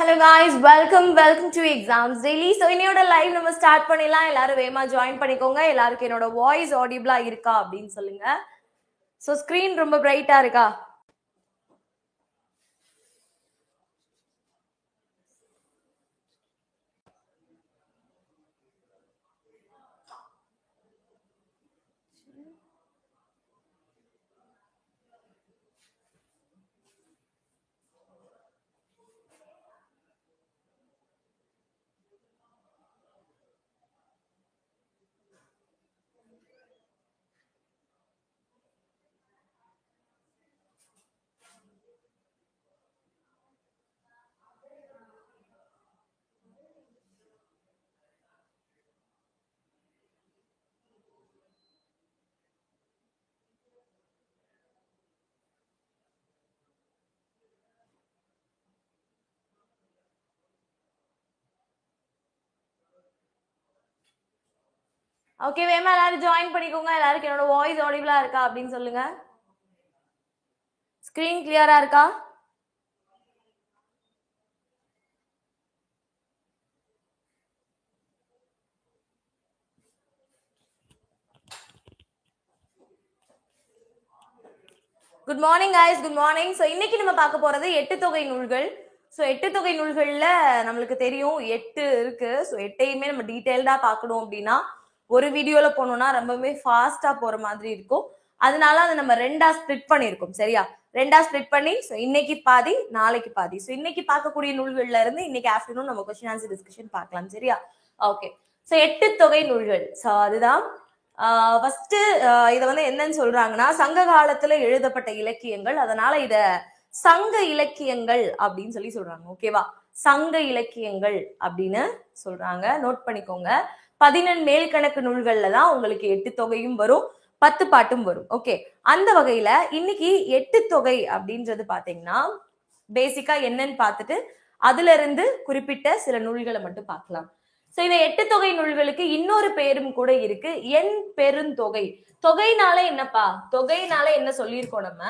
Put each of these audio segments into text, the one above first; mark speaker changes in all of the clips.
Speaker 1: Hello guys welcome welcome to exams daily so இன்னையோட live நம்ம start பண்ணிடலாம். எல்லாரும் வேகமாக ஜாயின் பண்ணிக்கோங்க. எல்லாருக்கும் என்னோட வாய்ஸ் ஆடிபிளா இருக்கா அப்படின்னு சொல்லுங்க. ஸோ ஸ்க்ரீன் ரொம்ப பிரைட்டா இருக்கா? ஓகே வேமா எல்லாரும் ஜாயின் பண்ணிக்கோங்க. எல்லாருக்கும் என்னோட வாய்ஸ் ஆடிபிளா இருக்கா அப்படின்னு சொல்லுங்க. ஸ்க்ரீன் கிளியரா இருக்கா? Good morning guys good morning so இன்னைக்கு நம்ம பார்க்க போறது எட்டு தொகை நூல்கள். ஸோ எட்டு தொகை நூல்களில் நம்மளுக்கு தெரியும் எட்டு இருக்கு. ஸோ எட்டையுமே நம்ம டீட்டெயில்டா பார்க்கணும் அப்படின்னா ஒரு வீடியோல போனோம்னா ரொம்பவே ஃபாஸ்டா போற மாதிரி இருக்கும். அதனால அதை நம்ம ரெண்டா ஸ்ப்ளிட் பண்ணியிருக்கோம் சரியா? ரெண்டா ஸ்ப்ளிட் பண்ணி ஸோ இன்னைக்கு பாதி நாளைக்கு பாதி. ஸோ இன்னைக்கு பார்க்கக்கூடிய நூல்கள்ல இருந்து இன்னைக்கு ஆஃப்டர்நூன் நம்ம கொஸ்டின் ஆன்சர் டிஸ்கஷன் பார்க்கலாம் சரியா? ஓகே ஸோ எட்டு தொகை நூல்கள். ஸோ அதுதான் ஃபர்ஸ்ட் இதை வந்து என்னன்னு சொல்றாங்கன்னா சங்க காலத்துல எழுதப்பட்ட இலக்கியங்கள். அதனால இத சங்க இலக்கியங்கள் அப்படின்னு சொல்லி சொல்றாங்க ஓகேவா சங்க இலக்கியங்கள் அப்படின்னு சொல்றாங்க. நோட் பண்ணிக்கோங்க. பதினெண் மேல் கணக்கு நூல்கள்ல தான் உங்களுக்கு எட்டு தொகையும் வரும் பத்து பாட்டும் வரும். ஓகே அந்த வகையில இன்னைக்கு எட்டு தொகை அப்படின்றது பாத்தீங்கன்னா பேசிக்கா என்னன்னு பார்த்துட்டு அதுல இருந்து குறிப்பிட்ட சில நூல்களை மட்டும் பார்க்கலாம். சோ இந்த எட்டு தொகை நூல்களுக்கு இன்னொரு பேரும் கூட இருக்கு. என் பெருந்தொகை. தொகைனால என்னப்பா? தொகைனால என்ன சொல்லியிருக்கோம் நம்ம?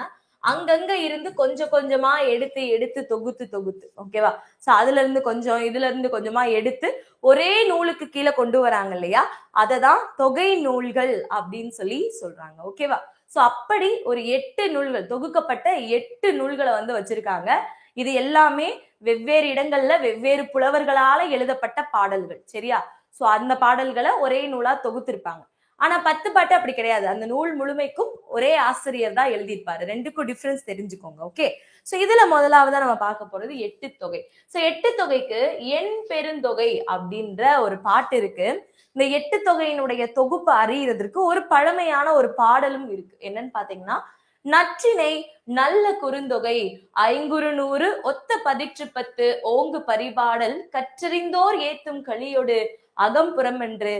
Speaker 1: அங்கங்க இருந்து கொஞ்சம் கொஞ்சமா எடுத்து எடுத்து தொகுத்து தொகுத்து. ஓகேவா சோ அதுல இருந்து கொஞ்சம் இதுல இருந்து கொஞ்சமா எடுத்து ஒரே நூலுக்கு கீழே கொண்டு வராங்க இல்லையா? அததான் தொகை நூல்கள் அப்படின்னு சொல்லி சொல்றாங்க. ஓகேவா சோ அப்படி ஒரு எட்டு நூல்கள் தொகுக்கப்பட்ட எட்டு நூல்களை வந்து வச்சிருக்காங்க. இது எல்லாமே வெவ்வேறு இடங்கள்ல வெவ்வேறு புலவர்களால எழுதப்பட்ட பாடல்கள். சரியா? சோ அந்த பாடல்களை ஒரே நூலா தொகுத்திருப்பாங்க. ஆனா பத்து பாட்டு அப்படி கிடையாது. அந்த நூல் முழுமைக்கும் ஒரே ஆசிரியர் தான் எழுதியிருப்பாரு. ரெண்டுக்கும் டிஃபரன்ஸ் தெரிஞ்சுக்கோங்க ஓகே சோ இதுல முதலாவதா நம்ம பார்க்க போறது எட்டு தொகை. சோ எட்டு தொகைக்கு எண் பெருந்தொகை அப்படின்ற ஒரு பாட்டு இருக்கு. இந்த எட்டு தொகையினுடைய தொகுப்பு அறியறதற்கு ஒரு பழமையான ஒரு பாடலும் இருக்கு. என்னன்னு பாத்தீங்கன்னா நற்றினை நல்ல குறுந்தொகை ஐங்குறு நூறு ஒத்த பதிற்று பத்து ஓங்கு பரிபாடல் கற்றறிந்தோர் ஏத்தும் களியொடு அகம்புறம் என்று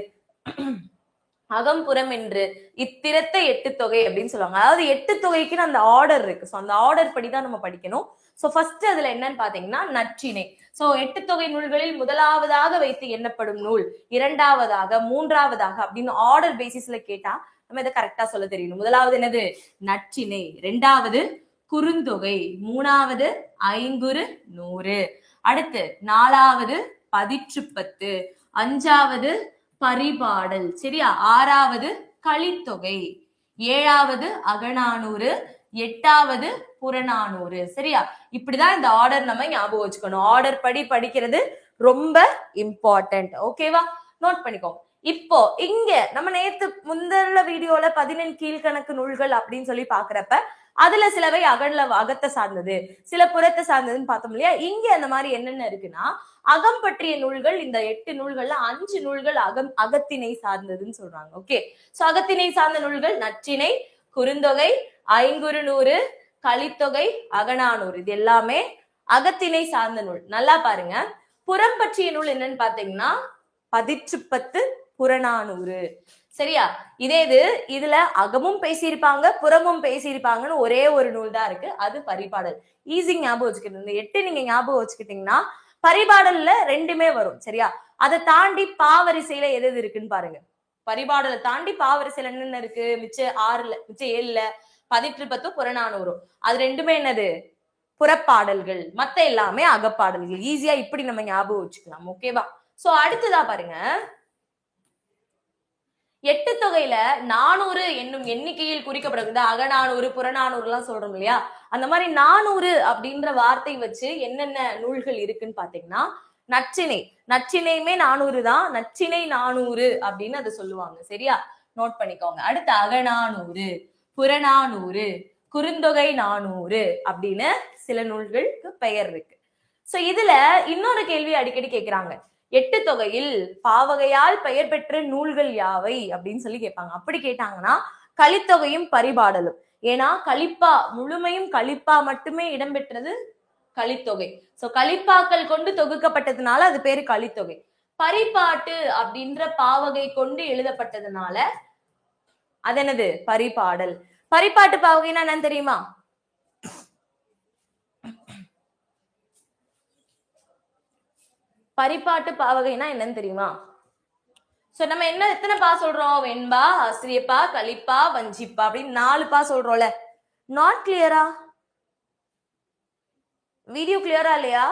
Speaker 1: அகம்புறம் என்று இத்திரத்த எட்டு தொகை அப்படின்னு சொல்லுவாங்க. அதாவது எட்டு தொகைக்குன்னு அந்த ஆர்டர் இருக்கு. ஸோ அந்த ஆர்டர் படி தான் நம்ம படிக்கணும். ஸோ ஃபர்ஸ்ட் அதுல என்னன்னு பாத்தீங்கன்னா நற்றினை. ஸோ எட்டு தொகை நூல்களில் முதலாவதாக வைத்து எண்ணப்படும் நூல் இரண்டாவதாக மூன்றாவதாக அப்படின்னு ஆர்டர் பேசிஸ்ல கேட்டா நம்ம இதை கரெக்டா சொல்ல தெரியணும் முதலாவது என்னது? நற்றினை. ரெண்டாவது குறுந்தொகை. மூணாவது ஐங்குறு நூறு. அடுத்து நாலாவது பதிற்று பத்து அஞ்சாவது பரிபாடல். சரியா? ஆறாவது கழித்தொகை ஏழாவது அகநானூறு. எட்டாவது புறநானூறு. சரியா? இப்படிதான் இந்த ஆர்டர் நம்ம ஞாபகம் வச்சுக்கணும். ஆர்டர் படி படிக்கிறது ரொம்ப இம்பார்ட்டன்ட் ஓகேவா நோட் பண்ணிக்கோங்க. இப்போ இங்க நம்ம நேத்து முந்தின வீடியோல பதினெண் கீழ்கணக்கு நூல்கள் அப்படின்னு சொல்லி பாக்குறப்ப அதுல சிலவை அகல அகத்தை சார்ந்தது சில புறத்தை சார்ந்ததுன்னு பார்த்தோம் இல்லையா? இங்க அந்த மாதிரி என்னென்ன இருக்குன்னா அகம் பற்றிய நூல்கள் இந்த எட்டு நூல்கள்ல அஞ்சு நூல்கள் அகம் அகத்தினை சார்ந்ததுன்னு சொல்றாங்க. ஓகே சோ அகத்தினை சார்ந்த நூல்கள் நற்றினை குறுந்தொகை ஐங்குறு நூறு கலித்தொகை அகநானூறு. இது எல்லாமே அகத்தினை சார்ந்த நூல். நல்லா பாருங்க. புறம் பற்றிய நூல் என்னன்னு பாத்தீங்கன்னா பதிற்றுப்பத்து புறநானூறு. சரியா? இதே இது இதுல அகமும் பேசியிருப்பாங்க புறமும் பேசியிருப்பாங்கன்னு ஒரே ஒரு நூல் தான் இருக்கு. அது பரிபாடல். ஈஸி ஞாபகம் வச்சுக்கிட்டு இந்த எட்டு நீங்க ஞாபகம் வச்சுக்கிட்டீங்கன்னா பரிபாடல்ல ரெண்டுமே வரும் சரியா? அதை தாண்டி பாவரிசையில எது எது இருக்குன்னு பாருங்க. பரிபாடலை தாண்டி பாவரிசையில என்னென்ன இருக்கு? மிச்ச ஆறுல மிச்ச ஏழுல பதிற்று பத்தும் புறநானூறும் அது ரெண்டுமே என்னது? புறப்பாடல்கள். மத்த எல்லாமே அகப்பாடல்கள். ஈஸியா இப்படி நம்ம ஞாபகம் வச்சுக்கலாம் ஓகேவா சோ அடுத்ததா பாருங்க. எட்டு தொகையில நானூறு என்னும் எண்ணிக்கையில் குறிக்கப்படுகிறது அகநானூறு புறநானூறு எல்லாம் சொல்றோம் இல்லையா? அந்த மாதிரி நானூறு அப்படின்ற வார்த்தை வச்சு என்னென்ன நூல்கள் இருக்குன்னு பாத்தீங்கன்னா நச்சினை. நச்சினையுமே நானூறு தான். நச்சினை நானூறு அப்படின்னு அதை சொல்லுவாங்க. சரியா? நோட் பண்ணிக்கோங்க. அடுத்து அகநானூறு புறநானூறு குறுந்தொகை நானூறு அப்படின்னு சில நூல்களுக்கு பெயர் இருக்கு. சோ இதுல இன்னொரு கேள்வி அடிக்கடி கேக்குறாங்க. எட்டு தொகையில் பாவகையால் பெயர் பெற்ற நூல்கள் யாவை அப்படின்னு சொல்லி கேட்பாங்க. அப்படி கேட்டாங்கன்னா கலித்தொகையும் பரிபாடலும். ஏன்னா கலிப்பா முழுமையும் கலிப்பா மட்டுமே இடம்பெற்றது கலித்தொகை. சோ கலிப்பாக்கள் கொண்டு தொகுக்கப்பட்டதுனால அது பேரு கலித்தொகை. பரிபாட்டு அப்படின்ற பாவகை கொண்டு எழுதப்பட்டதுனால அது என்னது பரிபாடல். பரிபாட்டு பாவகைன்னா என்னன்னு தெரியுமா? பரிபாட்டு பாவகைனா என்னன்னு தெரியுமா? சோ நம்ம என்ன எத்தனை பா சொல்றோம்? வெண்பா ஆசிரியப்பா கலிப்பா வஞ்சிப்பா அப்படின்னு நாலு பா சொல்றோம்ல. நாட் கிளியரா வீடியோ கிளியரா இல்லையா?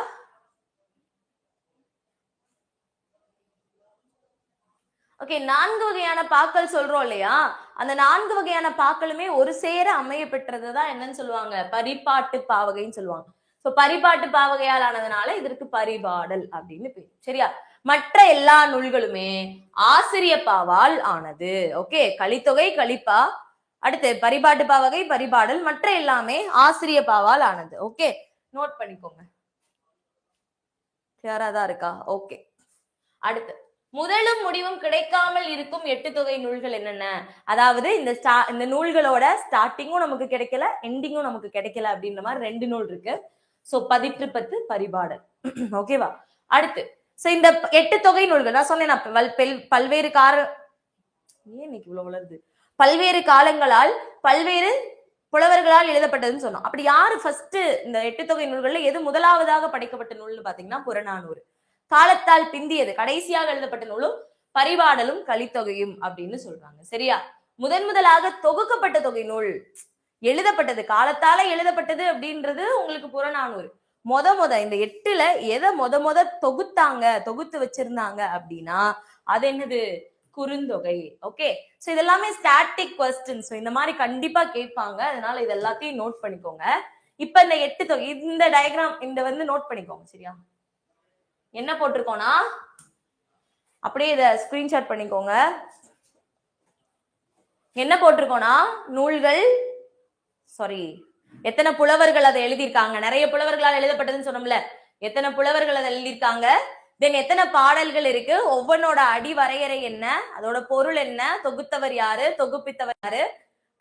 Speaker 1: ஓகே நான்கு வகையான பாக்கள் சொல்றோம் இல்லையா? அந்த நான்கு வகையான பாக்களுமே ஒரு சேர அமைய பெற்றது தான் என்னன்னு சொல்லுவாங்க. பரிப்பாட்டு பாவகைன்னு சொல்லுவாங்க. சோ பரிபாட்டு பாவகையால் ஆனதுனால இதற்கு பரிபாடல் அப்படின்னு பேர். சரியா? மற்ற எல்லா நூல்களுமே ஆசிரிய பாவால் ஆனது. ஓகே கலித்தொகை கலிப்பா. அடுத்து பரிபாட்டு பாவகை பரிபாடல் மற்ற எல்லாமே ஆசிரிய பாவால் ஆனது. ஓகே நோட் பண்ணிக்கோங்க. கிளியரா தான் இருக்கா? ஓகே அடுத்து முதலும் முடிவும் கிடைக்காமல் இருக்கும் எட்டு தொகை நூல்கள் என்னென்ன? அதாவது இந்த ஸ்டா இந்த நூல்களோட ஸ்டார்டிங்கும் நமக்கு கிடைக்கல எண்டிங்கும் நமக்கு கிடைக்கல அப்படின்ற மாதிரி ரெண்டு நூல் இருக்கு. சோ பதிற்று பத்து பரிபாடல் ஓகேவா அடுத்து சோ இந்த எட்டு தொகை நூல்கள் நான் சொன்னேன் பல்- பல்வேறு கார ஏன் இன்னைக்கு இவ்வளவு வளருது? பல்வேறு காலங்களால் பல்வேறு புலவர்களால் எழுதப்பட்டதுன்னு சொன்னோம். அப்படி யாரு ஃபர்ஸ்ட் இந்த எட்டு தொகை நூல்கள்ல எது முதலாவதாக படைக்கப்பட்ட நூல்னு பாத்தீங்கன்னா புறநானூறு. காலத்தால் பிந்தியது கடைசியாக எழுதப்பட்ட நூலும் பரிபாடலும் கலித்தொகையும் அப்படின்னு சொல்றாங்க. சரியா? முதன் முதலாக தொகுக்கப்பட்ட தொகை நூல் எழுதப்பட்டது. காலத்தால எழுதப்பட்டது அப்படின்றது உங்களுக்கு புறநானூறு. மொத மொத இந்த எட்டுல எதை மொத மொத தொகுத்தாங்க தொகுத்து வச்சிருந்தாங்க அப்படின்னா அது என்னது? குறுந்தொகை. ஓகே? சோ இதெல்லாமே ஸ்டாட்டிக் கொஸ்டின்ஸ் இந்த மாதிரி கண்டிப்பா கேட்பாங்க. அதனால இது எல்லாத்தையும் நோட் பண்ணிக்கோங்க. இப்ப இந்த எட்டு தொகை இந்த டயக்ராம் இந்த வந்து நோட் பண்ணிக்கோங்க சரியா? என்ன போட்டிருக்கோம்னா அப்படியே இத ஸ்கிரீன்ஷாட் பண்ணிக்கோங்க. என்ன போட்டிருக்கோம்னா நூல்கள் சாரி எத்தனை புலவர்கள் அதை எழுதியிருக்காங்க? நிறைய புலவர்களால் எழுதப்பட்டதுன்னு சொன்னோம்ல. எத்தனை புலவர்கள் அதை எழுதியிருக்காங்க? தென் எத்தனை பாடல்கள் இருக்கு? ஒவ்வொன்னோட அடி வரையறை என்ன? அதோட பொருள் என்ன? தொகுத்தவர் யாரு? தொகுப்பித்தவர் யாரு?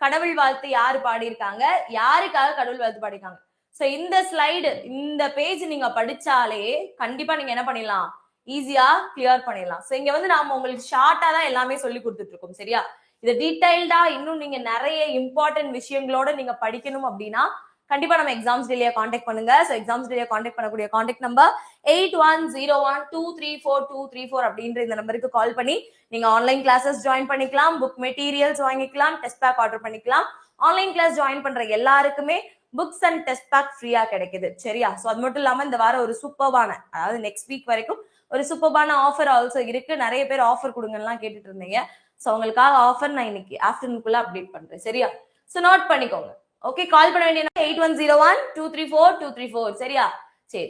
Speaker 1: கடவுள் வாழ்த்து யாரு பாடியிருக்காங்க? யாருக்காக கடவுள் வாழ்த்து பாடியிருக்காங்க? சோ இந்த ஸ்லைடு இந்த பேஜ் நீங்க படிச்சாலே கண்டிப்பா நீங்க என்ன பண்ணிடலாம்? ஈஸியா கிளியர் பண்ணிடலாம். சோ இங்க வந்து நாம உங்களுக்கு ஷார்ட்டா தான் எல்லாமே சொல்லி கொடுத்துட்டு இருக்கோம். சரியா? இது டீடைல்டா இன்னும் நீங்க நிறைய இம்பார்ட்டன்ட் விஷயங்களோட நீங்க படிக்கணும் அப்படின்னா கண்டிப்பா நம்ம எக்ஸாம்ஸ் டெலியா காண்டாக்ட் பண்ணுங்க. ஸோ எக்ஸாம்ஸ் டெலியா காண்டாக்ட் பண்ணக்கூடிய contact number eight one zero one two three four two three four அப்படின்ற இந்த நம்பருக்கு கால் பண்ணி நீங்க ஆன்லைன் கிளாஸஸ் ஜாயின் பண்ணிக்கலாம் புக் மெட்டீரியல்ஸ் வாங்கிக்கலாம் டெஸ்ட் பேக் ஆர்டர் பண்ணிக்கலாம். ஆன்லைன் கிளாஸ் ஜாயின் பண்ற எல்லாருக்குமே புக்ஸ் அண்ட் டெஸ்ட் பேக் ஃப்ரீயா கிடைக்குது. சரியா? ஸோ அது மட்டும் இல்லாம இந்த வாரம் ஒரு சூப்பர்பான அதாவது நெக்ஸ்ட் வீக் வரைக்கும் ஒரு சூப்பர்பான ஆஃபர் ஆல்சோ இருக்கு. நிறைய பேர் ஆஃபர் கொடுங்கலாம் கேட்டுட்டு இருந்தீங்க. ஸோ உங்களுக்காக ஆஃபர் நான் இன்னைக்கு ஆஃப்டர்நூன்குள்ள அப்டேட் பண்றேன். சரியா? ஸோ நோட் பண்ணிக்கோங்க. ஓகே கால் பண்ண வேண்டிய eight one zero one two three four two three four சரியா? சரி.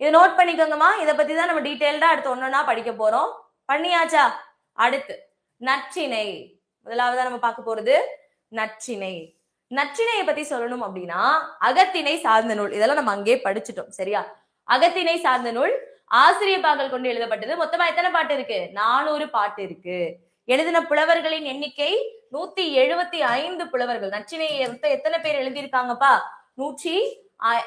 Speaker 1: இதை நோட் பண்ணிக்கோங்கம்மா. இதை பத்தி தான் நம்ம டீட்டெயில்டா அடுத்து ஒன்னொன்னா படிக்க போறோம். பண்ணியாச்சா? அடுத்து நச்சினை முதலாவதா நம்ம பார்க்க போறது நச்சினை நச்சினையை பத்தி சொல்லணும் அப்படின்னா அகத்திணை சார்ந்த நூல். இதெல்லாம் நம்ம அங்கேயே படிச்சுட்டோம். சரியா? அகத்திணை சார்ந்த நூல் ஆசிரிய பாக்கள் கொண்டு எழுதப்பட்டது. மொத்தமா எத்தனை பாட்டு இருக்கு? நானூறு பாட்டு இருக்கு. எழுதின புலவர்களின் எண்ணிக்கை நூத்தி எழுபத்தி ஐந்து புலவர்கள். நச்சினையை எத்தனை பேர் எழுதியிருக்காங்கப்பா? நூற்றி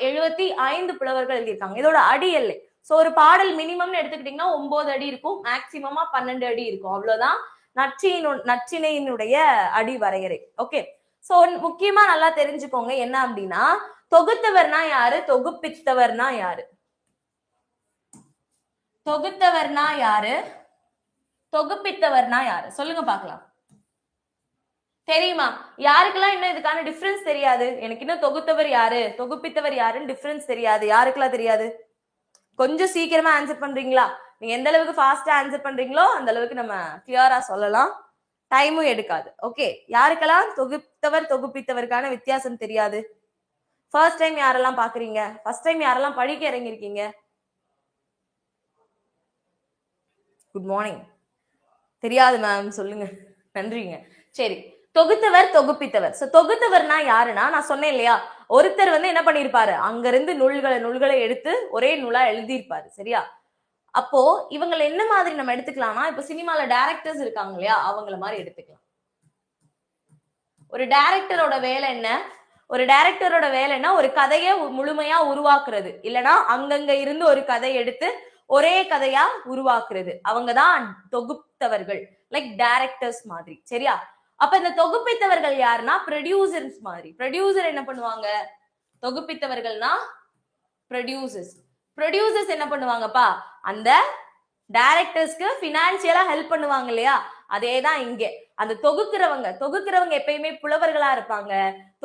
Speaker 1: எழுபத்தி ஐந்து புலவர்கள் எழுதியிருக்காங்க. இதோட அடி எல்லை. சோ ஒரு பாடல் மினிமம்னு எடுத்துக்கிட்டீங்கன்னா ஒன்பது அடி இருக்கும். மேக்சிமமா பன்னெண்டு அடி இருக்கும். அவ்வளவுதான். நச்சினு நச்சினையினுடைய அடி வரையறை. ஓகே சோ முக்கியமா நல்லா தெரிஞ்சுக்கோங்க. என்ன அப்படின்னா தொகுத்தவர்னா யாரு? தொகுப்பித்தவர்னா யாரு? தொகுத்தவர்னா யாரு? தொகுப்பித்தவர்னா யாரு? சொல்லுங்க பார்க்கலாம். தெரியுமா? யாருக்கெல்லாம் இன்னும் இதுக்கான டிஃபரன்ஸ் தெரியாது? எனக்கு இன்னும் தொகுத்தவர் யாரு? தொகுப்பித்தவர் யாருன்னு டிஃபரன்ஸ் தெரியாது. யாருக்கெல்லாம் தெரியாது? கொஞ்சம் சீக்கிரமா ஆன்சர் பண்றீங்களா? நீங்க எந்த அளவுக்கு ஃபாஸ்டா ஆன்சர் பண்றீங்களோ அந்த அளவுக்கு நம்ம கிளியரா சொல்லலாம். டைமும் எடுக்காது. ஓகே யாருக்கெல்லாம் தொகுத்தவர் தொகுப்பித்தவருக்கான வித்தியாசம் தெரியாது? ஃபர்ஸ்ட் டைம் யாரெல்லாம் பாக்குறீங்க ஃபர்ஸ்ட் டைம் யாரெல்லாம் படிக்க இறங்கிருக்கீங்க குட் மார்னிங் தெரியாது மேம் சொல்லுங்க. நன்றிங்க. சரி. தொகுத்தவர் தொகுப்பித்தவர். சோ தொகுத்தவர்னா யாருன்னா நான் சொன்னேன் இல்லையா? ஒருத்தர் வந்து என்ன பண்ணிருப்பாரு அங்கிருந்து நூல்களை நூல்களை எடுத்து ஒரே நூலா எழுதியிருப்பாரு. சரியா? அப்போ இவங்களை என்ன மாதிரி நம்ம எடுத்துக்கலாம்னா இப்ப சினிமால டைரக்டர்ஸ் இருக்காங்க இல்லையா? அவங்கள மாதிரி எடுத்துக்கலாம். ஒரு டைரக்டரோட வேலை என்ன? ஒரு டைரக்டரோட வேலைன்னா ஒரு கதையை முழுமையா உருவாக்குறது. இல்லைன்னா அங்கங்க இருந்து ஒரு கதை எடுத்து ஒரே கதையா உருவாக்குறது. அவங்கதான் தொகுத்தவர்கள் லைக் டைரக்டர்ஸ் மாதிரி சரியா? அப்ப இந்த தொகுப்பித்தவர்கள் யாருன்னா ப்ரொடியூசர்ஸ் மாதிரி. ப்ரொடியூசர் என்ன பண்ணுவாங்க? தொகுப்பித்தவர்கள்னா ப்ரொடியூசர்ஸ் ப்ரொடியூசர்ஸ் என்ன பண்ணுவாங்கப்பா? அந்த டைரக்டர்ஸ்க்கு பினான்சியலா ஹெல்ப் பண்ணுவாங்க இல்லையா? அதே தான் இங்க. அந்த தொகுக்கிறவங்க தொகுக்கிறவங்க எப்பயுமே புலவர்களா இருப்பாங்க.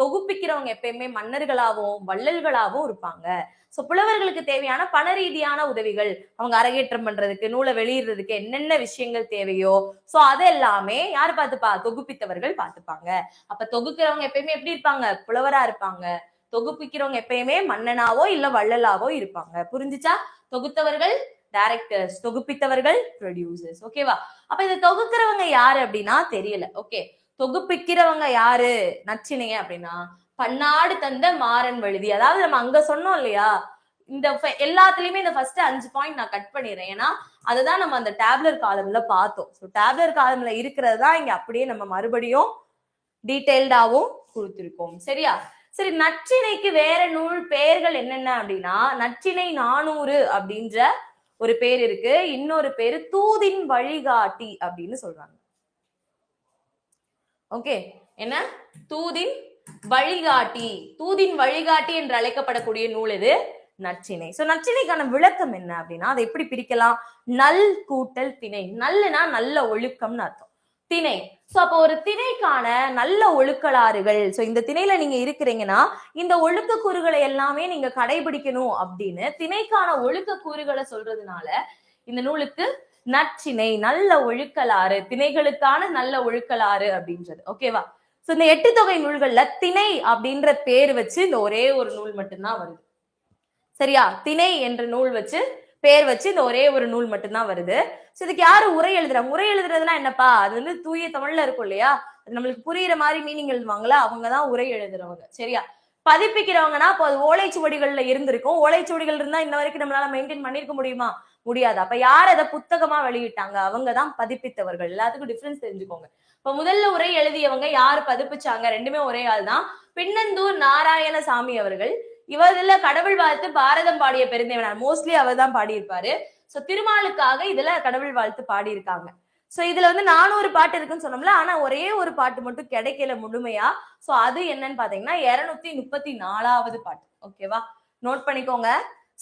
Speaker 1: தொகுப்பிக்கிறவங்க எப்பயுமே மன்னர்களாகவும் வள்ளல்களாகவும் இருப்பாங்க. சோ புலவர்களுக்கு தேவையான பண ரீதியான உதவிகள் அவங்க அரங்கேற்றம் பண்றதுக்கு நூலை வெளியிடுறதுக்கு என்னென்ன விஷயங்கள் தேவையோ சோ அது எல்லாமே யார் பார்த்துப்பா? தொகுப்பித்தவர்கள் பார்த்துப்பாங்க. அப்ப தொகுக்கிறவங்க எப்பயுமே எப்படி இருப்பாங்க? புலவரா இருப்பாங்க. தொகுப்பிக்கிறவங்க எப்பயுமே மன்னனாவோ இல்ல வள்ளலாவோ இருப்பாங்க. புரிஞ்சுச்சா? தொகுத்தவர்கள் டைரக்டர்ஸ் தொகுப்பித்தவர்கள் ப்ரொடியூசர்ஸ் ஓகேவா அப்ப இதை தொகுக்கிறவங்க யாரு அப்படின்னா தெரியல. ஓகே தொகுப்பிக்கிறவங்க யாரு? நச்சினைய அப்படின்னா பன்னாடு தந்த மாறன் வழுதி. அதாவது நம்ம அங்க சொன்னோம் இல்லையா? இந்த ஃப- எல்லாத்துலயுமே இந்த ஃபர்ஸ்ட் அஞ்சு பாயிண்ட் நான் கட் பண்ணிடுறேன். ஏன்னா அதுதான் நம்ம அந்த டேப்லர் காலம்ல பார்த்தோம். ஸோ டேப்லர் காலம்ல இருக்கிறது தான் இங்க அப்படியே நம்ம மறுபடியும் டீட்டெயில்டாவும் கொடுத்துருக்கோம். சரியா? சரி நற்றிணைக்கு வேற நூல் பெயர்கள் என்னென்ன அப்படின்னா நற்றிணை நானூறு அப்படின்ற ஒரு பேர் இருக்கு. இன்னொரு பேரு தூதின் வழிகாட்டி அப்படின்னு சொல்றாங்க. ஓகே என்ன? தூதின் வழிகாட்டி தூதின் வழிகாட்டி என்று அழைக்கப்படக்கூடிய நூல் இது நச்சினை. சோ நச்சினைக்கான விளக்கம் என்ன அப்படின்னா அதை எப்படி பிரிக்கலாம்? நல் கூட்டல் திணை. நல்லனா நல்ல ஒழுக்கம்னு அர்த்தம். திணை. சோ அப்போ ஒரு திணைக்கான நல்ல ஒழுக்கலாறுகள் சோ இந்த திணையில நீங்க இருக்கிறீங்கன்னா இந்த ஒழுக்க கூறுகளை எல்லாமே நீங்க கடைபிடிக்கணும் அப்படின்னு திணைக்கான ஒழுக்க கூறுகளை சொல்றதுனால இந்த நூலுக்கு நற்றிணை நல்ல ஒழுக்கலாறு திணைகளுக்கான நல்ல ஒழுக்கலாறு அப்படின்றது. ஓகேவா சோ இந்த எட்டு தொகை நூல்கள்ல திணை அப்படின்ற பேர் வச்சு இந்த ஒரே ஒரு நூல் மட்டும்தான் வருது. சரியா? திணை என்ற நூல் வச்சு பேர் வச்சு இந்த ஒரே ஒரு நூல் மட்டும்தான் வருது. சோ இதுக்கு யாரு உரை எழுதுறாங்க? உரை எழுதுறதுன்னா என்னப்பா? அது வந்து தூய தமிழ்ல இருக்கும் இல்லையா? அது நம்மளுக்கு புரியுற மாதிரி மீனிங் எழுதுவாங்களா அவங்க தான் உரை எழுதுறவங்க. சரியா? பதிப்பிக்கிறவங்கன்னா இப்போ அது ஓலைச்சுவடிகள்ல இருந்திருக்கும். ஓலைச்சுவடிகள் இருந்தா இன்ன வரைக்கும் நம்மளால மெயின்டைன் பண்ணிருக்க முடியுமா? முடியாது. அப்ப யார் அதை புத்தகமா வெளியிட்டாங்க? அவங்க தான் பதிப்பித்தவர்கள். எல்லாத்துக்கும் டிஃபரன்ஸ் தெரிஞ்சுக்கோங்க. இப்ப முதல்ல உரை எழுதியவங்க யார் பதிப்பிச்சாங்க? ரெண்டுமே ஒரே ஆள் தான் பின்னந்தூர் நாராயணசாமி அவர்கள். இவர்ல கடவுள் வாழ்த்து பாரதம் பாடிய பெருந்தேவனார் மோஸ்ட்லி அவர் தான் பாடியிருப்பாரு. சோ திருமாலுக்காக இதுல கடவுள் வாழ்த்து பாடியிருக்காங்க. சோ இதுல வந்து நானூறு பாட்டு இருக்குன்னு சொன்னோம்ல ஆனா ஒரே ஒரு பாட்டு மட்டும் கிடைக்கல முழுமையா. சோ அது என்னன்னு பாத்தீங்கன்னா இருநூத்தி முப்பத்தி நாலாவது பாட்டு. ஓகேவா நோட் பண்ணிக்கோங்க.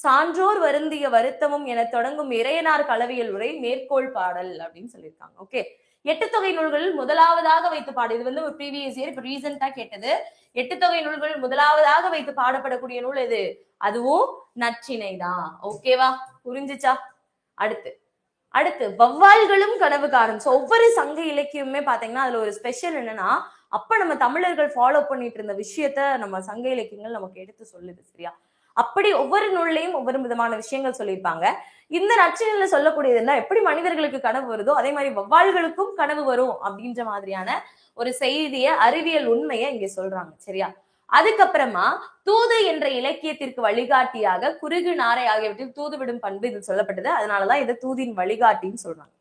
Speaker 1: சான்றோர் வருந்திய வருத்தமும் என தொடங்கும் இறையனார் கலவியல் உரை மேற்கோள் பாடல் அப்படின்னு சொல்லியிருக்காங்க. ஓகே எட்டு தொகை நூல்களில் முதலாவதாக வைத்து பாடு. இது வந்து ஒரு ப்ரீவியஸ் இயர் இப்போ ரீசெண்டா கேட்டது. எட்டு தொகை நூல்களில் முதலாவதாக வைத்து பாடப்படக்கூடிய நூல் எது? அதுவும் நச்சினை தான் ஓகேவா புரிஞ்சுச்சா? அடுத்து. அடுத்து வௌவால்களும் கனவு காரணம் ஸோ ஒவ்வொரு சங்க இலக்கியமுமே பாத்தீங்கன்னா அதுல ஒரு ஸ்பெஷல் என்னன்னா அப்ப நம்ம தமிழர்கள் ஃபாலோ பண்ணிட்டு இருந்த விஷயத்த நம்ம சங்க இலக்கியங்கள் நமக்கு எடுத்து சொல்லுது சரியா? அப்படி ஒவ்வொரு நூல்லையும் ஒவ்வொரு விதமான விஷயங்கள் சொல்லியிருப்பாங்க. இந்த நச்சினையில சொல்லக்கூடியதுன்னா எப்படி மனிதர்களுக்கு கனவு வருதோ அதே மாதிரி வௌவால்களுக்கும் கனவு வரும் அப்படின்ற மாதிரியான ஒரு செய்திய அறிவியல் உண்மையை இங்க சொல்றாங்க. சரியா? அதுக்கப்புறமா தூது என்ற இலக்கியத்திற்கு வழிகாட்டியாக குறுகு நாரை ஆகியவற்றில் தூது விடும் பண்பு இது சொல்லப்பட்டது. அதனாலதான் இதை தூதின் வழிகாட்டின்னு சொல்றாங்க.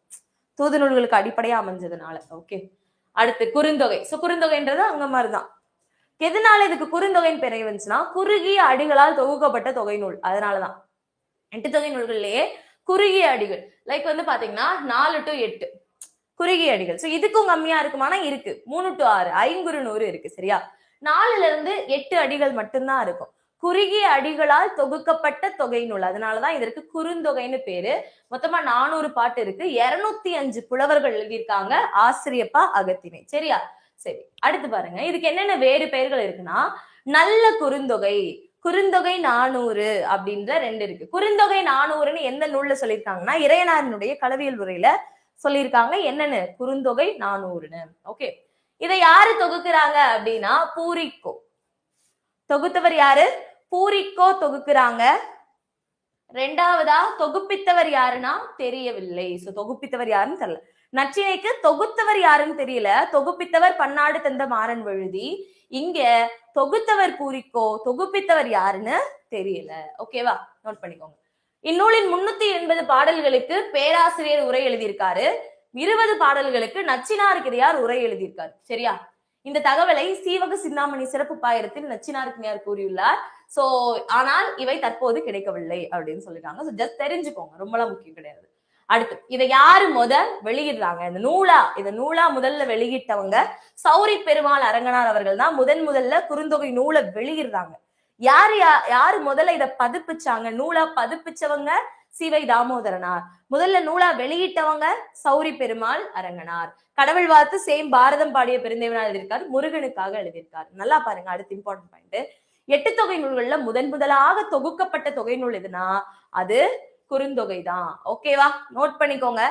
Speaker 1: தூது நூல்களுக்கு அடிப்படையா அமைஞ்சதுனால. ஓகே அடுத்து குறுந்தொகை. சோ குறுந்தொகைன்றது அங்க மாதிரிதான். எதனால இதுக்கு குறுந்தொகைன்னு பெரிய வந்துச்சுன்னா குறுகிய அடிகளால் தொகுக்கப்பட்ட தொகை நூல். அதனாலதான். எட்டு தொகை நூல்கள்லயே குறுகிய அடிகள். லைக் வந்து பாத்தீங்கன்னா நாலு டு எட்டு. குறுகிய அடிகள். சோ இதுக்கும் கம்மியா இருக்குமானா இருக்கு. மூணு டு ஆறு. ஐங்குறு நூறு இருக்கு. சரியா? நாலுல இருந்து எட்டு அடிகள் மட்டும்தான் இருக்கும். குறுகிய அடிகளால் தொகுக்கப்பட்ட தொகை நூல். அதனாலதான் இதற்கு குறுந்தொகைன்னு பேரு. மொத்தமா நானூறு பாட்டு இருக்கு. இருநூத்தி அஞ்சு புலவர்கள் எழுதியிருக்காங்க. ஆசிரியப்பா அகத்தினை சரியா? சரி அடுத்து பாருங்க. இதுக்கு என்னென்ன வேறு பெயர்கள் இருக்குன்னா நல்ல குறுந்தொகை குறுந்தொகை நானூறு அப்படின்ற ரெண்டு இருக்கு. குறுந்தொகை நானூறுன்னு எந்த நூல்ல சொல்லியிருக்காங்கன்னா இறையனாரினுடைய கலவியல் உரையில சொல்லியிருக்காங்க என்னன்னு? குறுந்தொகை நானூறுன்னு. ஓகே. இதை யாரு தொகுக்கிறாங்க அப்படின்னா பூரிக்கோ. தொகுத்தவர் யாரு? பூரிக்கோ தொகுக்கிறாங்க. ரெண்டாவதா தொகுப்பித்தவர் யாருன்னா தெரியவில்லை. சோ தொகுப்பித்தவர் யாருன்னு தெரியல. நச்சினைக்கு தொகுத்தவர் யாருன்னு தெரியல. தொகுப்பித்தவர் பன்னாடு தந்த மாறன் வழுதி. இங்க தொகுத்தவர் பூரிக்கோ தொகுப்பித்தவர் யாருன்னு தெரியல. ஓகேவா நோட் பண்ணிக்கோங்க. இந்நூலின் முன்னூத்தி எண்பது பாடல்களுக்கு பேராசிரியர் உரை எழுதியிருக்காரு. இருபது பாடல்களுக்கு நச்சினார்கிரியார் உரை எழுதியிருக்காரு. சரியா? இந்த தகவலை சீவக சிந்தாமணி சிறப்பு பாயிரத்தில் நச்சினார்கிரியார் கூறியுள்ளார். சோ ஆனால் இவை தற்போது கிடைக்கவில்லை அப்படின்னு சொல்லிட்டாங்க. ஜஸ்ட் தெரிஞ்சுக்கோங்க. ரொம்பலாம் முக்கியம் கிடையாது. அடுத்து இதை யாரு முத வெளியிடுறாங்க? இந்த நூலா இந்த நூலா முதல்ல வெளியிட்டவங்க சௌரி பெருமாள் அரங்கனார் அவர்கள் தான் முதன் முதல்ல குறுந்தொகை நூலை வெளியிடுறாங்க. யாரு யா- யாரு முதல்ல இத பதிப்பிச்சாங்க? நூலா பதிப்பிச்சவங்க சிவை தாமோதரனார். முதல்ல நூலா வெளியிட்டவங்க சௌரி பெருமாள் அரங்கனார். கடவுள் வாழ்த்து சேம் பாரதம் பாடிய பெருந்தேவனால் எழுதியிருக்காரு முருகனுக்காக எழுதியிருக்காரு. நல்லா பாருங்க அடுத்து இம்பார்ட்டன்ட் பாயிண்ட் எட்டு தொகை நூல்கள்ல முதன் முதலாக தொகுக்கப்பட்ட தொகை நூல் எதுனா அது குறுந்தொகை தான் ஓகேவா நோட் பண்ணிக்கோங்க.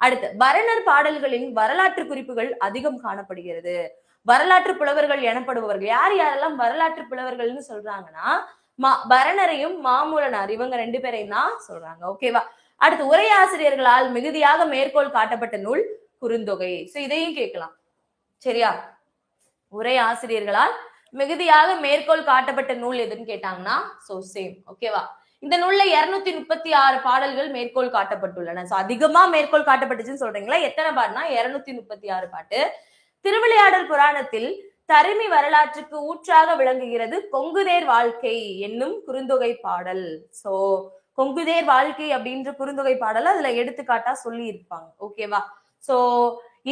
Speaker 1: அடுத்து பரணர் பாடல்களின் வரலாற்று குறிப்புகள் அதிகம் காணப்படுகிறது. வரலாற்று புலவர்கள் எனப்படுபவர்கள். யார் யாரெல்லாம் வரலாற்று புலவர்கள்னு சொல்றாங்கன்னா மா பரணரையும் மாமூலனார் இவங்க ரெண்டு பேரையும் தான் சொல்றாங்க. ஓகேவா அடுத்து உரையாசிரியர்களால் மிகுதியாக மேற்கோள் காட்டப்பட்ட நூல் குறுந்தொகை. சோ இதையும் கேட்கலாம். சரியா? உரை ஆசிரியர்களால் மிகுதியாக மேற்கோள் காட்டப்பட்ட நூல் எதுன்னு கேட்டாங்கன்னா சோ சேம் ஓகேவா இந்த நூல்ல இருநூத்தி முப்பத்தி ஆறு பாடல்கள் மேற்கோள் காட்டப்பட்டுள்ளன. சோ அதிகமா மேற்கோள் காட்டப்பட்டுச்சுன்னு சொல்றீங்களா? எத்தனை பாட்டுனா இருநூத்தி முப்பத்தி ஆறு பாட்டு. திருவிளையாடல் புராணத்தில் தருமி வரலாற்றுக்கு ஊற்றாக விளங்குகிறது கொங்குதேர் வாழ்க்கை என்னும் குறுந்தொகை பாடல். சோ கொங்குதேர் வாழ்க்கை அப்படின்ற குறுந்தொகை பாடல் அதுல எடுத்துக்காட்டா சொல்லி இருப்பாங்க ஓகேவா சோ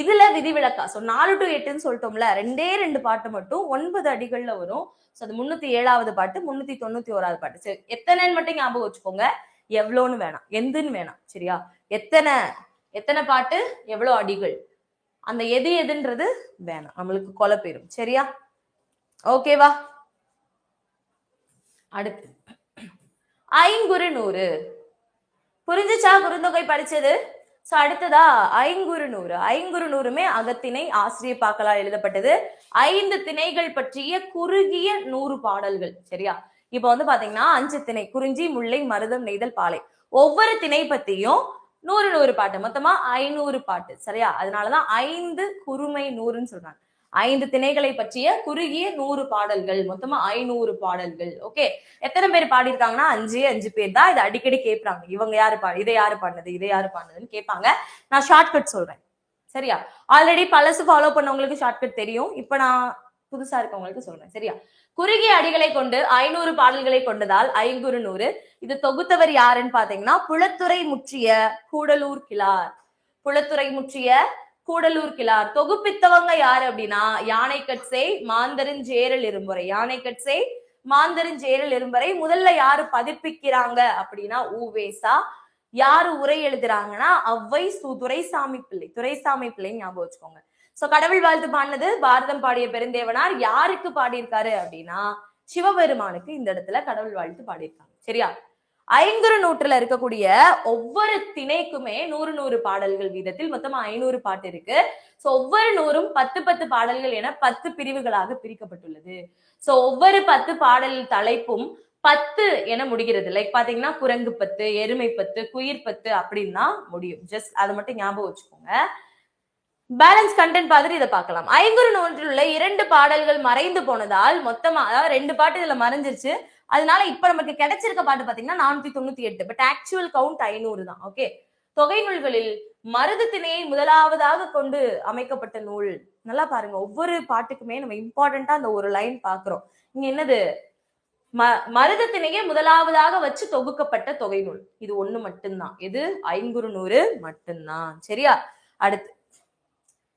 Speaker 1: இதுல விதிவிலக்கா? சோ நாலு டு எட்டுன்னு சொல்லிட்டோம்ல? ரெண்டே ரெண்டு பாட்டு மட்டும் ஒன்பது அடிகள்ல வரும். ஸோ அது முன்னூத்தி ஏழாவது பாட்டு முன்னூத்தி தொண்ணூத்தி ஓராவது பாட்டு. சரி எத்தனைன்னு மட்டும் ஞாபகம் வச்சுக்கோங்க. எவ்வளோன்னு வேணாம். எந்துன்னு வேணாம். சரியா? எத்தனை எத்தனை பாட்டு எவ்வளோ அடிகள்? அந்த எது எதுன்றது வேணாம். நம்மளுக்கு கொலை போயிடும் சரியா? ஓகேவா அடுத்து. ஐங்குறு நூறு. புரிஞ்சுச்சா? குறுந்தொகை படிச்சது? சோ அடுத்ததா ஐங்குறு நூறு ஐங்குறு நூறுமே அகத்திணை ஆசிரியர் பாக்கலால் எழுதப்பட்டது. ஐந்து திணைகள் பற்றிய குறுகிய நூறு பாடல்கள் சரியா? இப்ப வந்து பாத்தீங்கன்னா அஞ்சு திணை குறிஞ்சி முல்லை மருதம் நெய்தல் பாலை. ஒவ்வொரு திணை பத்தியும் நூறு நூறு பாட்டு. மொத்தமா ஐநூறு பாட்டு சரியா? அதனாலதான் ஐந்து குறுமை நூறுன்னு சொல்றாங்க. ஐந்து திணைகளை பற்றிய குறுகிய நூறு பாடல்கள் மொத்தமா ஐநூறு பாடல்கள். ஓகே எத்தனை பேர் பாடியிருக்காங்கன்னா? அஞ்சு அஞ்சு பேர் தான். இதை அடிக்கடி கேட்பாங்க இவங்க யாரு பா இதை யாரு பாடினது இதை யாரு பாடினதுன்னு கேட்பாங்க. நான் ஷார்ட்கட் சொல்றேன். சரியா? ஆல்ரெடி பழசு ஃபாலோ பண்ணவங்களுக்கு ஷார்ட்கட் தெரியும். இப்ப நான் புதுசா இருக்கவங்களுக்கு சொல்றேன். சரியா? குறுகிய அடிகளை கொண்டு ஐநூறு பாடல்களை கொண்டதால் ஐங்குறு நூறு. இது தொகுத்தவர் யாருன்னு பாத்தீங்கன்னா புலத்துறை முற்றிய கூடலூர் கிளார் புலத்துறை முற்றிய கூடலூர் கிளார் தொகுப்பித்தவங்க யாரு அப்படின்னா யானை கட்சை மாந்தரஞ்சேரல் இரும்புரை யானை கட்சை மாந்தரஞ்சேரல் இரும்புரை முதல்ல யாரு பதிப்பிக்கிறாங்க அப்படின்னா ஊவேசா. யாரு உரை எழுதுறாங்கன்னா அவ்வை சு துரைசாமி பிள்ளை. துரைசாமி பிள்ளை ஞாபகம் வச்சுக்கோங்க. சோ கடவுள் வாழ்த்து பாடினது பாரதம் பாடிய பெருந்தேவனார். யாருக்கு பாடியிருக்காரு அப்படின்னா சிவபெருமானுக்கு இந்த இடத்துல கடவுள் வாழ்த்து பாடியிருக்காங்க. சரியா? ஐங்குறு நூற்றுல இருக்கக்கூடிய ஒவ்வொரு திணைக்குமே நூறு நூறு பாடல்கள் வீதத்தில் மொத்தமா ஐநூறு பாட்டு இருக்கு. சோ ஒவ்வொரு நூறும் பத்து பத்து பாடல்கள் என பத்து பிரிவுகளாக பிரிக்கப்பட்டுள்ளது. சோ ஒவ்வொரு பத்து பாடல் தலைப்பும் பத்து என முடிகிறது. லைக் பாத்தீங்கன்னா குரங்கு பத்து எருமை பத்து குயிர் பத்து அப்படின்னா முடியும். ஜஸ்ட் அதை மட்டும் ஞாபகம் வச்சுக்கோங்க. பேலன்ஸ் கண்டென்ட் பார்த்துட்டு இதை பார்க்கலாம். ஐங்குறு நூற்றில் உள்ள இரண்டு பாடல்கள் மறைந்து போனதால் மொத்தமா அதாவது ரெண்டு பாட்டு இதுல மறைஞ்சிருச்சு. அதனால இப்ப நமக்கு கிடைச்சிருக்க பாட்டு பாத்தீங்கன்னா நானூத்தி தொண்ணூத்தி எட்டு. பட் ஆக்சுவல் கவுண்ட் ஐநூறு தான். ஓகே தொகை நூல்களில் மருது திணையை முதலாவதாக கொண்டு அமைக்கப்பட்ட நூல். நல்லா பாருங்க. ஒவ்வொரு பாட்டுக்குமே நம்ம இம்பார்ட்டண்டா அந்த ஒரு லைன் பாக்குறோம். இங்க என்னது? ம மருத திணையை முதலாவதாக வச்சு தொகுக்கப்பட்ட தொகை நூல். இது ஒண்ணு மட்டும்தான். இது ஐங்குறு நூறு மட்டும்தான். சரியா? அடுத்து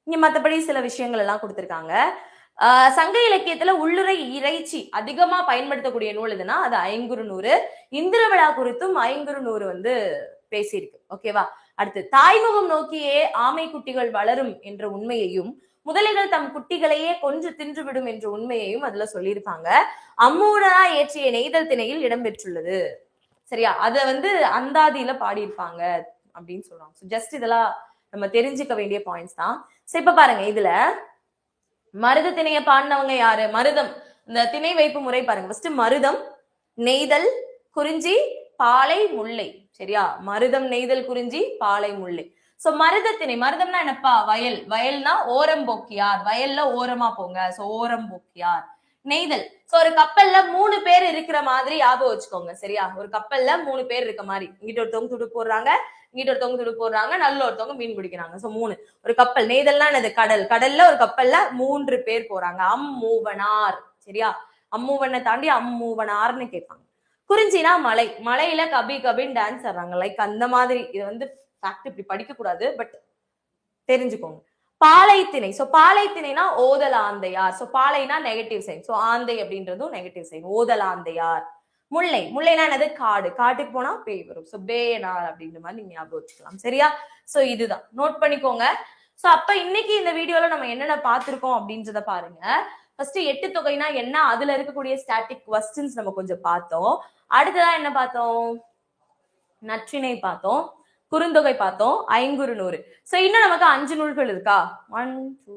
Speaker 1: இங்க மத்தபடி சில விஷயங்கள் எல்லாம் கொடுத்திருக்காங்க. சங்க இலக்கியத்துல உள்ளுரை இறைச்சி அதிகமா பயன்படுத்தக்கூடிய நூல் எதுனா அது ஐங்குறு நூறு. இந்திர விழா குறித்தும் ஐங்குறு நூறு வந்து பேசியிருக்கு. ஓகேவா அடுத்து தாய்முகம் நோக்கியே ஆமை குட்டிகள் வளரும் என்ற உண்மையையும் முதலைகள் தம் குட்டிகளையே கொன்று தின்றுவிடும் என்ற உண்மையையும் அதுல சொல்லியிருப்பாங்க. அம்மூடனா இயற்றிய நெய்தல் திணையில் இடம்பெற்றுள்ளது சரியா? அத வந்து அந்தாதியில பாடியிருப்பாங்க அப்படின்னு சொல்றாங்க. ஜஸ்ட் இதெல்லாம் நம்ம தெரிஞ்சுக்க வேண்டிய பாயிண்ட்ஸ் தான். சரி இப்ப பாருங்க இதுல மருத திணைய பாடினவங்க யாரு? மருதம். இந்த திணை வைப்பு முறை பாருங்க. ஃபர்ஸ்ட் மருதம் நெய்தல் குறிஞ்சி பாலை முல்லை. சரியா? மருதம் நெய்தல் குறிஞ்சி பாலை முல்லை. சோ மருதத்திணை மருதம்னா என்னப்பா? வயல். வயல்னா ஓரம் போக்கியார். வயல்ல ஓரமா போங்க. சோ ஓரம் போக்கியார். நெய்தல். சோ ஒரு கப்பல்ல மூணு பேர் இருக்கிற மாதிரி ஞாபகம் வச்சுக்கோங்க சரியா? ஒரு கப்பல்ல மூணு பேர் இருக்க மாதிரி. இங்கிட்ட ஒருத்தவங்க துடு போடுறாங்க இங்கிட்ட ஒருத்தவங்க துடு போடுறாங்க நல்ல ஒருத்தவங்க மீன் பிடிக்கிறாங்க. சோ மூணு. ஒரு கப்பல் நெய்தல்னா என்னது? கடல். கடல்ல ஒரு கப்பல்ல மூன்று பேர் போறாங்க. அம்மூவனார் சரியா? அம்மூவனை தாண்டி அம்மூவனார்னு கேட்பாங்க. குறிஞ்சினா மலை. மலையில கபி கபின்னு டான்ஸ் ஆடுறாங்க. லைக் அந்த மாதிரி. இது வந்து ஃபேக்ட் இப்படி படிக்க கூடாது பட் தெரிஞ்சுக்கோங்க. பாலைத்திணை. சோ பாலைத்திணைனா ஓதல் ஆந்தையார் சோ பாலைனா நெகட்டிவ் சைன் சோ ஆந்தை அப்படின்றதும் நெகட்டிவ் சைன் ஓதல் ஆந்தையார் முல்லை. முல்லைனா என்னது? காடு. காட்டுக்கு போனா பேய் வரும். சோ பேனார் அப்படின்ற மாதிரி நீங்க ஞாபகம் வச்சுக்கலாம். சரியா? சோ இதுதான். நோட் பண்ணிக்கோங்க. சோ அப்ப இன்னைக்கு இந்த வீடியோல நம்ம என்னென்ன பார்த்திருக்கோம் அப்படின்றத பாருங்க. ஃபர்ஸ்ட் எட்டு தொகைனா என்ன? அதுல இருக்கக்கூடிய ஸ்டாட்டிக் கொஸ்டின்ஸ் நம்ம கொஞ்சம் பார்த்தோம். அடுத்ததான் என்ன பார்த்தோம்? நற்றிணை பார்த்தோம். குறுந்தொகை பார்த்தோம். ஐங்குறு நூறு. சோ இன்னும் நமக்கு அஞ்சு நூல்கள் இருக்கா? ஒன் டூ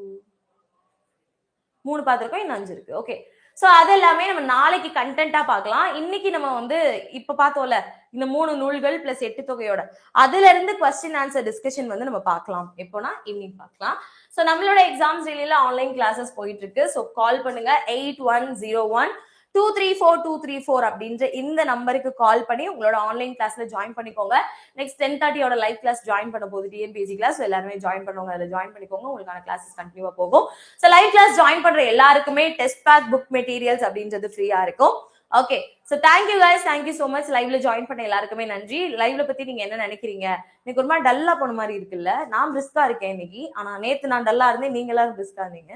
Speaker 1: மூணு பார்த்துருக்கோம். இன்னும் அஞ்சு இருக்கு. ஓகே சோ அது எல்லாமே நம்ம நாளைக்கு கண்டென்ட்டா பார்க்கலாம். இன்னைக்கு நம்ம வந்து இப்ப பார்த்தோம்ல இந்த மூணு நூல்கள் பிளஸ் எட்டு தொகையோட. அதுல இருந்து கொஸ்டின் ஆன்சர் டிஸ்கஷன் வந்து நம்ம பார்க்கலாம். எப்போனா ஈவினிங் பார்க்கலாம். ஸோ நம்மளோட எக்ஸாம்ஸ் டெய்லியில ஆன்லைன் கிளாஸஸ் போயிட்டு இருக்கு. ஸோ கால் பண்ணுங்க. Eight one zero one two three four two three four அப்படின்ற இந்த நம்பருக்கு கால் பண்ணி உங்களோட ஆன்லைன் கிளாஸ்ல ஜாயின் பண்ணிக்கோங்க. நெக்ஸ்ட் டென் தேர்ட்டியோட லைவ் கிளாஸ் ஜாயின் பண்ண போது டிஎன்பிசி கிளாஸ் எல்லாருமே ஜாயின் பண்ணுவாங்க. அதில் ஜாயின் பண்ணிக்கோங்க. உங்களுக்கான கிளாஸஸ் கண்டினியூவா போகும். ஸோ லைவ் கிளாஸ் ஜாயின் பண்ற எல்லாருக்குமே டெஸ்ட் பேக் புக் மெட்டீரியல்ஸ் அப்படின்றது ஃப்ரீயா இருக்கும். Okay so thank you guys thank you so much லைவ்ல ஜாயின் பண்ண எல்லாருக்குமே நன்றி. லைவ்ல பத்தி நீங்க என்ன நினைக்கிறீங்க? இன்னைக்கு ஒரு மாதிரி டல்லா போன மாதிரி இருக்குல்ல. நான் பிரிஸ்கா இருக்கேன் இன்னைக்கு. ஆனா நேத்து நான் டல்லா இருந்தேன். நீங்க எல்லாரும் பிரிஸ்கா இருந்தீங்க.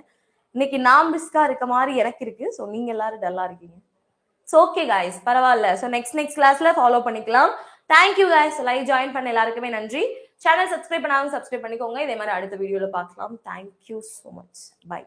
Speaker 1: இன்னைக்கு நான் பிரிஸ்கா இருக்க மாதிரி எனக்கு இருக்கு. ஸோ நீங்க எல்லாரும் டல்லா இருக்கீங்க. ஸோ ஓகே காய்ஸ் பரவாயில்ல. ஸோ நெக்ஸ்ட் நெக்ஸ்ட் கிளாஸ்ல ஃபாலோ பண்ணிக்கலாம். Thank you guys live join பண்ண எல்லாருக்குமே நன்றி. சேனல் சப்ஸ்கிரைப் பண்ணாலும் சப்ஸ்கிரைப் பண்ணிக்கோங்க. இதே மாதிரி அடுத்த வீடியோவில் பார்க்கலாம். Thank you so much by